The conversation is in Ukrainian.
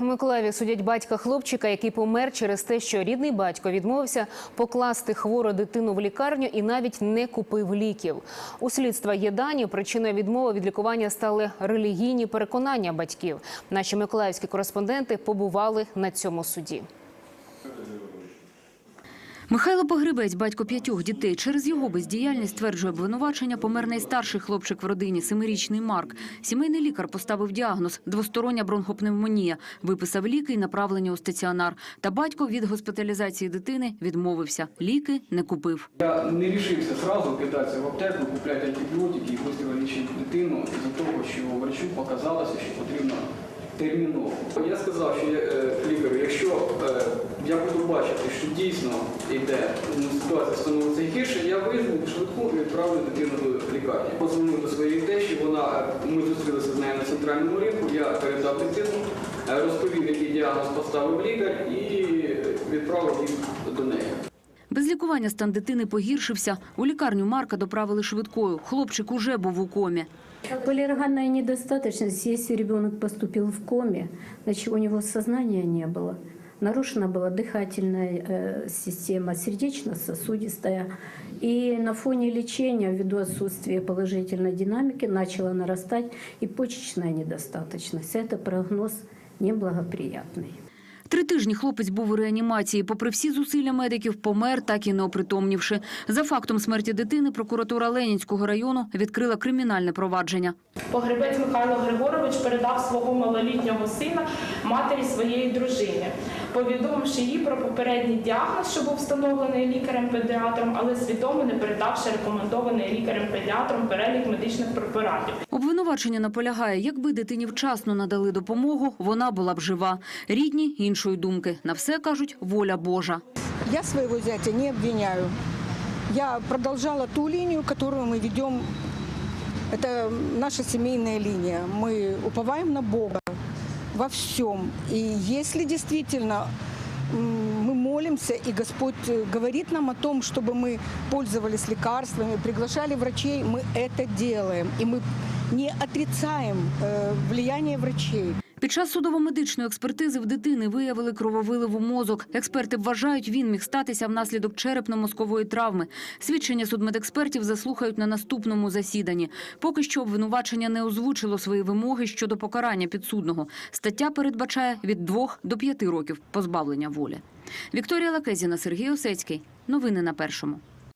У Миколаєві судять батька хлопчика, який помер через те, що рідний батько відмовився покласти хвору дитину в лікарню і навіть не купив ліків. У слідства є дані. Причиною відмови від лікування стали релігійні переконання батьків. Наші миколаївські кореспонденти побували на цьому суді. Михайло Погребець, батько п'ятьох дітей. Через його бездіяльність, стверджує обвинувачення, помер найстарший хлопчик в родині, семирічний Марк. Сімейний лікар поставив діагноз – двостороння бронхопневмонія, виписав ліки і направлення у стаціонар. Та батько від госпіталізації дитини відмовився. Ліки не купив. Я не рішився зразу кидатися в аптеку, купляти антибіотики і швидко лічити дитину із-за того, що врачу показалося, що потрібно терміново. Я сказав, що е, лікарю, якщо е, я буду бачити, що дійсно йде ну, ситуація становиться гірше, я визву швидку і відправлю дитину до лікарні. Позвонив до своєї тещі, вона е, ми зустрілися з нею на центральному ринку. Я передав дитину, е, розповів, який діагноз поставив лікар, і відправив їх до неї. Без лікування стан дитини погіршився. У лікарню Марка доправили швидкою. Хлопчик уже був у комі. Полиорганная недостаточность, если ребенок поступил в коме, значит у него сознания не было. Нарушена была дыхательная э, система, сердечно-сосудистая. И на фоне лечения, ввиду отсутствия положительной динамики, начала нарастать и почечная недостаточность. Это прогноз неблагоприятный. Три тижні хлопець був у реанімації. Попри всі зусилля медиків, помер, так і не опритомнівши. За фактом смерті дитини прокуратура Ленінського району відкрила кримінальне провадження. Погребець Михайло Григорович передав свого малолітнього сина матері своєї дружини, повідомивши їй про попередній діагноз, що був встановлений лікарем-педіатром, але свідомо не передавши рекомендований лікарем-педіатром перелік медичних препаратів. Обвинувачення наполягає, якби дитині вчасно надали допомогу, вона була б жива. Рідні іншої думки. На все кажуть воля Божа. Я своего зятя не обвиняю. Я продолжала ту линию, которую мы ведем. Это наша семейная линия. Мы уповаем на Бога во всем. И если действительно м, мы молимся, и Господь э, говорит нам о том, чтобы мы пользовались лекарствами, приглашали врачей, мы это делаем. И мы не отрицаем э, влияние врачей. Під час судово-медичної експертизи в дитини виявили крововилив у мозок. Експерти вважають, він міг статися внаслідок черепно-мозкової травми. Свідчення судмедекспертів заслухають на наступному засіданні. Поки що обвинувачення не озвучило свої вимоги щодо покарання підсудного. Стаття передбачає від двох до п'яти років позбавлення волі. Вікторія Лакезіна, Сергій Осецький. Новини на першому.